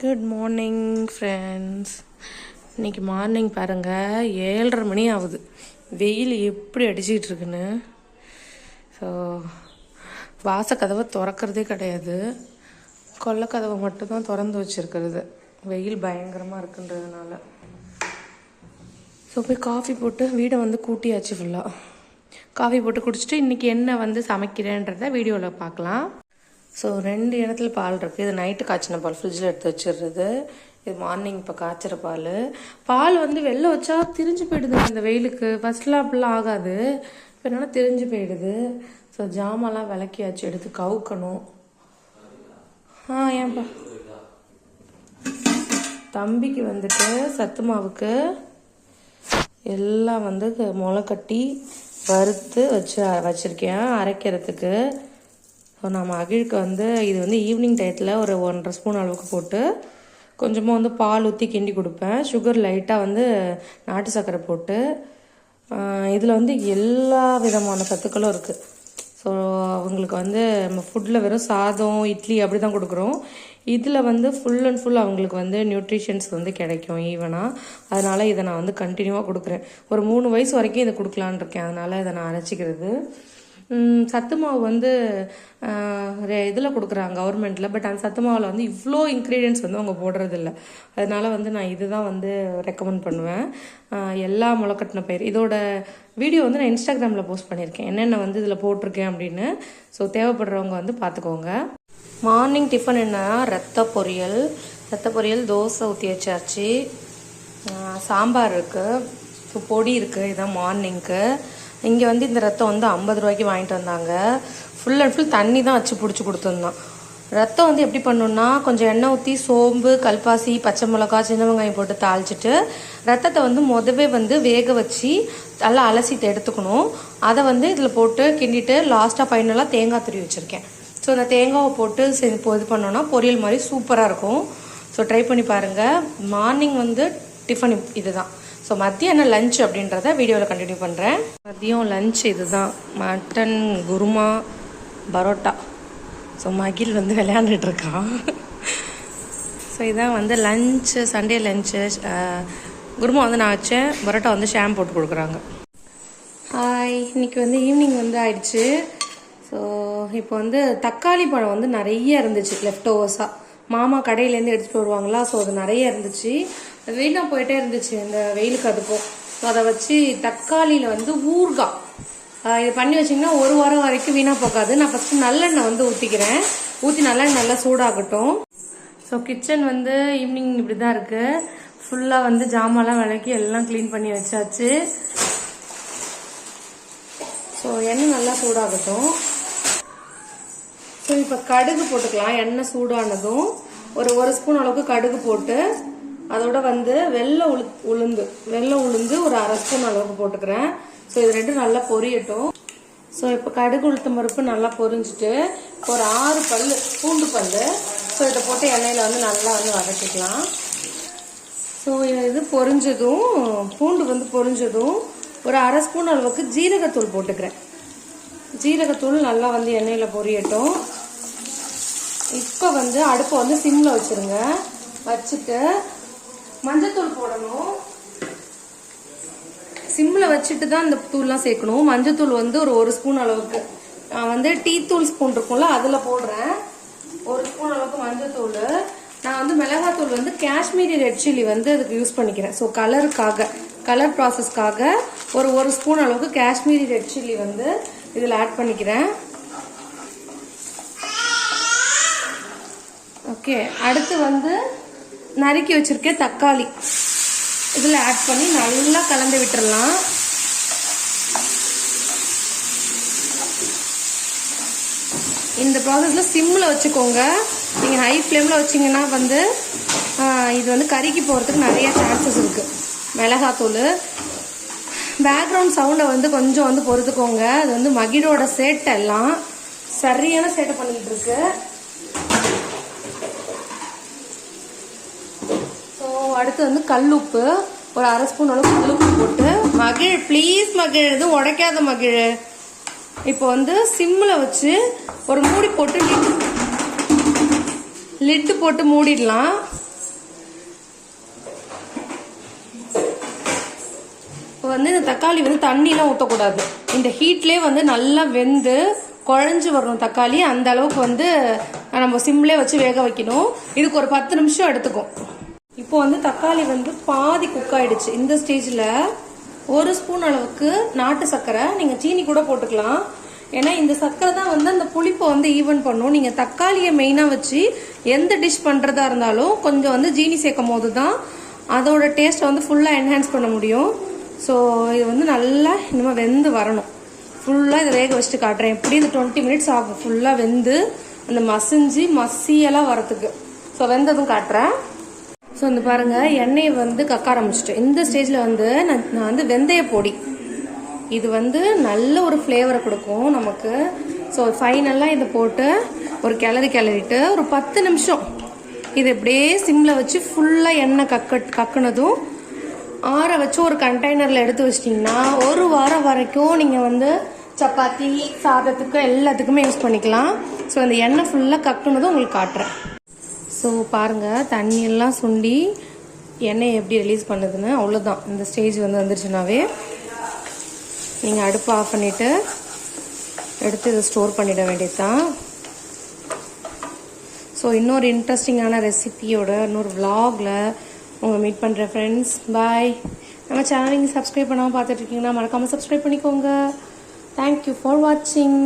Good morning friends இன்னைக்கு morning பாருங்கள் ஏழரை மணி ஆகுது. வெயில் எப்படி அடிச்சிக்கிட்டு இருக்குன்னு. ஸோ வாசக்கதவை திறக்கிறதே கிடையாது. கொல்லைக்கதவை மட்டும்தான் திறந்து வச்சிருக்கிறது. வெயில் பயங்கரமாக இருக்குன்றதுனால. ஸோ போய் காஃபி போட்டு வீடை வந்து கூட்டியாச்சு ஃபுல்லாக காஃபி போட்டு குடிச்சிட்டு இன்றைக்கி என்ன வந்து சமைக்கிறேன்றத வீடியோவில் பார்க்கலாம். ஸோ ரெண்டு இடத்துல பால் இருக்குது இது நைட்டு காய்ச்சின பால். ஃப்ரிட்ஜில் எடுத்து வச்சிடுறது இது மார்னிங் இப்போ காய்ச்சிற பால். பால் வந்து வெளில வச்சா திரிஞ்சு போயிடுது இந்த வெயிலுக்கு. ஃபர்ஸ்ட்லாம் அப்படிலாம் ஆகாது. இப்போ என்னென்னா திரிஞ்சு போயிடுது. ஸோ ஜாமான்லாம் விளக்கியாச்சு. எடுத்து கவுக்கணும். ஆ ஏன்பா? தம்பிக்கு வந்துட்டு சத்து மாவுக்கு எல்லாம் வந்து முளை கட்டி வறுத்து வச்சு வச்சுருக்கேன். அரைக்கிறதுக்கு. ஸோ நான் மகிழ்க்கு வந்து இது வந்து ஈவினிங் டயத்தில் ஒரு ஒன்றரை ஸ்பூன் அளவுக்கு போட்டு கொஞ்சமாக வந்து பால் ஊற்றி கிண்டி கொடுப்பேன். சுகர் லைட்டாக வந்து நாட்டு சர்க்கரை போட்டு இதில் வந்து எல்லா விதமான சத்துக்களும் இருக்குது ஸோ அவங்களுக்கு வந்து நம்ம ஃபுட்டில் வெறும் சாதம் இட்லி அப்படி தான் கொடுக்குறோம். இதில் வந்து ஃபுல் அண்ட் ஃபுல் அவங்களுக்கு வந்து நியூட்ரிஷன்ஸ் வந்து கிடைக்கும் ஈவனாக அதனால் இதை நான் வந்து கண்டினியூவாக கொடுக்குறேன். ஒரு மூணு வயசு வரைக்கும் இதை கொடுக்கலான் இருக்கேன். அதனால் இதை நான் அரைச்சிக்கிறது. சத்து மாவு வந்து இதில் கொடுக்குறாங்க கவர்மெண்ட்டில் பட் அந்த சத்து மாவில் வந்து இவ்வளோ இன்க்ரீடியன்ஸ் வந்து அவங்க போடுறதில்ல. அதனால வந்து நான் இதுதான் வந்து ரெக்கமெண்ட் பண்ணுவேன். எல்லா முளைக்கட்டின பயிர். இதோட வீடியோ வந்து நான் இன்ஸ்டாகிராமில் போஸ்ட் பண்ணியிருக்கேன். என்னென்ன வந்து இதில் போட்டிருக்கேன் அப்படின்னு. ஸோ தேவைப்படுறவங்க வந்து பார்த்துக்கோங்க. மார்னிங் டிஃபன் என்ன? ரத்த பொரியல். ரத்த பொரியல் தோசை ஊற்றி வச்சாச்சு. சாம்பார் இருக்குது ஸோ பொடி இருக்குது இதுதான் மார்னிங்க்கு இங்கே வந்து இந்த ரத்தம் வந்து ஐம்பது ரூபாய்க்கு வாங்கிட்டு வந்தாங்க. ஃபுல் அண்ட் ஃபுல் தண்ணி தான் வச்சு பிடிச்சி கொடுத்துருந்தான். ரத்தம் வந்து எப்படி பண்ணணும்னா கொஞ்சம் எண்ணெய் ஊற்றி சோம்பு கல்பாசி பச்சை மிளகா சின்ன வெங்காயம் போட்டு தாளிச்சிட்டு ரத்தத்தை வந்து முதவே வந்து வேக வச்சு நல்லா அலசிட்டு எடுத்துக்கணும். அதை வந்து இதில் போட்டு கிண்டிட்டு லாஸ்ட்டாக ஃபைனலாக தேங்காய் துருவி வச்சுருக்கேன். ஸோ அந்த தேங்காவை போட்டு செ- இது பண்ணோன்னா பொரியல் மாதிரி சூப்பராக இருக்கும். ஸோ ட்ரை பண்ணி பாருங்கள் மார்னிங் வந்து டிஃபன் இதுதான் ஸோ மத்தியானம் லஞ்ச் அப்படின்றத வீடியோவில் கண்டினியூ பண்ணுறேன் மதியம் லஞ்ச் இதுதான். மட்டன் குருமா பரோட்டா. ஸோ மகிழ் வந்து விளையாண்டுட்டு இருக்கான். ஸோ இதான் வந்து லஞ்சு சண்டே லஞ்சு குருமா வந்து நான் வச்சேன். பரோட்டா வந்து ஷாம் போட்டு கொடுக்குறாங்க. ஹாய் இன்னைக்கு வந்து ஈவினிங் வந்து ஆயிடுச்சு. ஸோ இப்போ வந்து தக்காளி பழம் வந்து நிறைய இருந்துச்சு லெஃப்ட் ஓவர்ஸாக மாமா கடையிலேருந்து எடுத்துகிட்டு வருவாங்களா? ஸோ அது நிறைய இருந்துச்சு. வீணாக போயிட்டே இருந்துச்சு இந்த வெயிலுக்கு அதுக்கும். ஸோ அதை வச்சு தக்காளியில் வந்து ஊறுகாய். இது பண்ணி வச்சிங்கன்னா ஒரு வாரம் வரைக்கும் வீணாக போகாது. நான் ஃபஸ்ட்டு நல்லெண்ணெய் வந்து ஊற்றிக்கிறேன் ஊற்றி நல்லெண்ணெய் நல்லா சூடாகட்டும். ஸோ கிச்சன் வந்து ஈவினிங் இப்படி தான் இருக்குது ஃபுல்லாக வந்து ஜாமான்லாம் விளக்கி எல்லாம் க்ளீன் பண்ணி வச்சாச்சு. ஸோ எண்ணெய் நல்லா சூடாகட்டும். ஸோ இப்போ கடுகு போட்டுக்கலாம். எண்ணெய் சூடானதும் ஒரு ஒரு ஸ்பூன் அளவுக்கு கடுகு போட்டு அதோட வந்து வெள்ளை உளு உளுந்து வெள்ளை உளுந்து ஒரு அரை ஸ்பூன் அளவுக்கு போட்டுக்கிறேன். ஸோ இது ரெண்டும் நல்லா பொரியட்டும். ஸோ இப்போ கடுகு உளுத்தம் பருப்பு நல்லா பொரிஞ்சிட்டு ஒரு ஆறு பல் பூண்டு பல் ஸோ இதை போட்டு எண்ணெயில் வந்து நல்லா வந்து வதக்கிக்கலாம். ஸோ இது பொரிஞ்சதும் பூண்டு வந்து பொரிஞ்சதும் ஒரு அரை ஸ்பூன் அளவுக்கு ஜீரகத்தூள் போட்டுக்கிறேன். ஜீரகத்தூள் நல்லா வந்து எண்ணெயில் பொரியட்டும். இப்போ வந்து அடுப்பை வந்து சிம்மில் வச்சுருங்க. வச்சுட்டு மஞ்சத்தூள் போடணும். சிம்மில் வச்சுட்டு தான் இந்த தூள்லாம் சேர்க்கணும். மஞ்சத்தூள் வந்து ஒரு ஒரு ஸ்பூன் அளவுக்கு. நான் வந்து டீ தூள் ஸ்பூன் இருக்கும்ல அதில் போடுறேன். ஒரு ஸ்பூன் அளவுக்கு மஞ்சத்தூள். நான் வந்து மிளகாத்தூள் வந்து காஷ்மீரி ரெட் சில்லி வந்து அதுக்கு யூஸ் பண்ணிக்கிறேன். ஸோ கலருக்காக கலர் ப்ராசஸ்க்காக ஒரு ஒரு ஸ்பூன் அளவுக்கு காஷ்மீரி ரெட் சில்லி வந்து இதில் ஆட் பண்ணிக்கிறேன். ஓகே அடுத்து வந்து நறுக்கி வச்சுருக்கேன் தக்காளி. இதில் ஆட் பண்ணி நல்லா கலந்து விட்டுடலாம் இந்த ப்ராசஸில் சிம்மில் வச்சுக்கோங்க. நீங்கள் ஹை ஃப்ளேமில் வச்சிங்கன்னா வந்து இது வந்து கறிக்கு போகிறதுக்கு நிறைய சான்சஸ் இருக்குது மிளகாத்தூள். பேக்ரவுண்ட் சவுண்டை வந்து கொஞ்சம் வந்து பொறுத்துக்கோங்க. அது வந்து மகிழோட சேட்டை எல்லாம் சரியான சேட்டை பண்ணிட்டு இருக்கு. அடுத்து வந்து கல் உப்பு ஒரு அரை ஸ்பூன் அளவு கல்லுப்பு போட்டு. மகிழ் ப்ளீஸ் மகிழ். இது உடைக்காத மகிழ். இப்போ வந்து சிம்மில் வச்சு ஒரு மூடி போட்டு லிட்டு போட்டு மூடிடலாம். இப்போ வந்து இந்த தக்காளி வந்து தண்ணியெலாம் ஊற்றக்கூடாது இந்த ஹீட்லேயே வந்து நல்லா வெந்து குழஞ்சி வரணும் தக்காளி. அந்த அளவுக்கு வந்து நம்ம சிம்லேயே வச்சு வேக வைக்கணும். இதுக்கு ஒரு பத்து நிமிஷம் எடுத்துக்கும். இப்போ வந்து தக்காளி வந்து பாதி குக் ஆயிடுச்சு. இந்த ஸ்டேஜில் ஒரு ஸ்பூன் அளவுக்கு நாட்டு சர்க்கரை நீங்கள் சீனி கூட போட்டுக்கலாம். ஏன்னா இந்த சர்க்கரை தான் வந்து அந்த புளிப்பை வந்து ஈவன் பண்ணும். நீங்கள் தக்காளியை மெயினாக வச்சு எந்த டிஷ் பண்ணுறதா இருந்தாலும் கொஞ்சம் வந்து ஜீனி சேர்க்கும் போது தான் அதோட டேஸ்ட்டை வந்து ஃபுல்லாக என்ஹான்ஸ் பண்ண முடியும். ஸோ இது வந்து நல்லா இனிமேல் வெந்து வரணும். ஃபுல்லாக இதை வேக வச்சுட்டு காட்டுறேன். எப்படி இந்த டுவெண்ட்டி மினிட்ஸ் ஆகும். ஃபுல்லாக வெந்து அந்த மசிஞ்சு மசியெல்லாம் வரத்துக்கு ஸோ வெந்ததும் காட்டுறேன். ஸோ இந்த பாருங்கள் எண்ணெயை வந்து கக்க ஆரம்பிச்சிட்டேன் இந்த ஸ்டேஜில் வந்து நான் நான் வந்து வெந்தய பொடி. இது வந்து நல்ல ஒரு ஃப்ளேவரை கொடுக்கும் நமக்கு. ஸோ ஃபைனலாக இதை போட்டு ஒரு கிளறி கிளறிட்டு ஒரு பத்து நிமிஷம் இது இப்படியே சிம்மில் வச்சு ஃபுல்லாக எண்ணெய் கக்க கக்குனதும் ஆற வச்சு ஒரு கண்டெய்னரில் எடுத்து வச்சிட்டிங்கன்னா ஒரு வாரம் வரைக்கும் நீங்கள் வந்து சப்பாத்தி சாதத்துக்கு எல்லாத்துக்குமே யூஸ் பண்ணிக்கலாம். ஸோ அந்த எண்ணெய் ஃபுல்லாக கக்குனதும் உங்களுக்கு காட்டுறேன். ஸோ பாருங்கள் தண்ணியெல்லாம் சுண்டி எண்ணெய் எப்படி ரிலீஸ் பண்ணுதுன்னு அவ்வளோதான் இந்த ஸ்டேஜ் வந்து வந்துருச்சுனாவே நீங்கள் அடுப்பு ஆஃப் பண்ணிவிட்டு எடுத்து இதை ஸ்டோர் பண்ணிட வேண்டியது தான் ஸோ இன்னொரு இன்ட்ரெஸ்டிங்கான ரெசிபியோட இன்னொரு விலாகில் உங்களை மீட் பண்ணுறேன் ஃப்ரெண்ட்ஸ் பாய் நம்ம சேனல் நீங்கள் சப்ஸ்கிரைப் பண்ணாமல் பார்த்துட்டு இருக்கீங்கன்னா மறக்காமல் சப்ஸ்கிரைப் பண்ணிக்கோங்க. தேங்க்யூ ஃபார் வாட்சிங்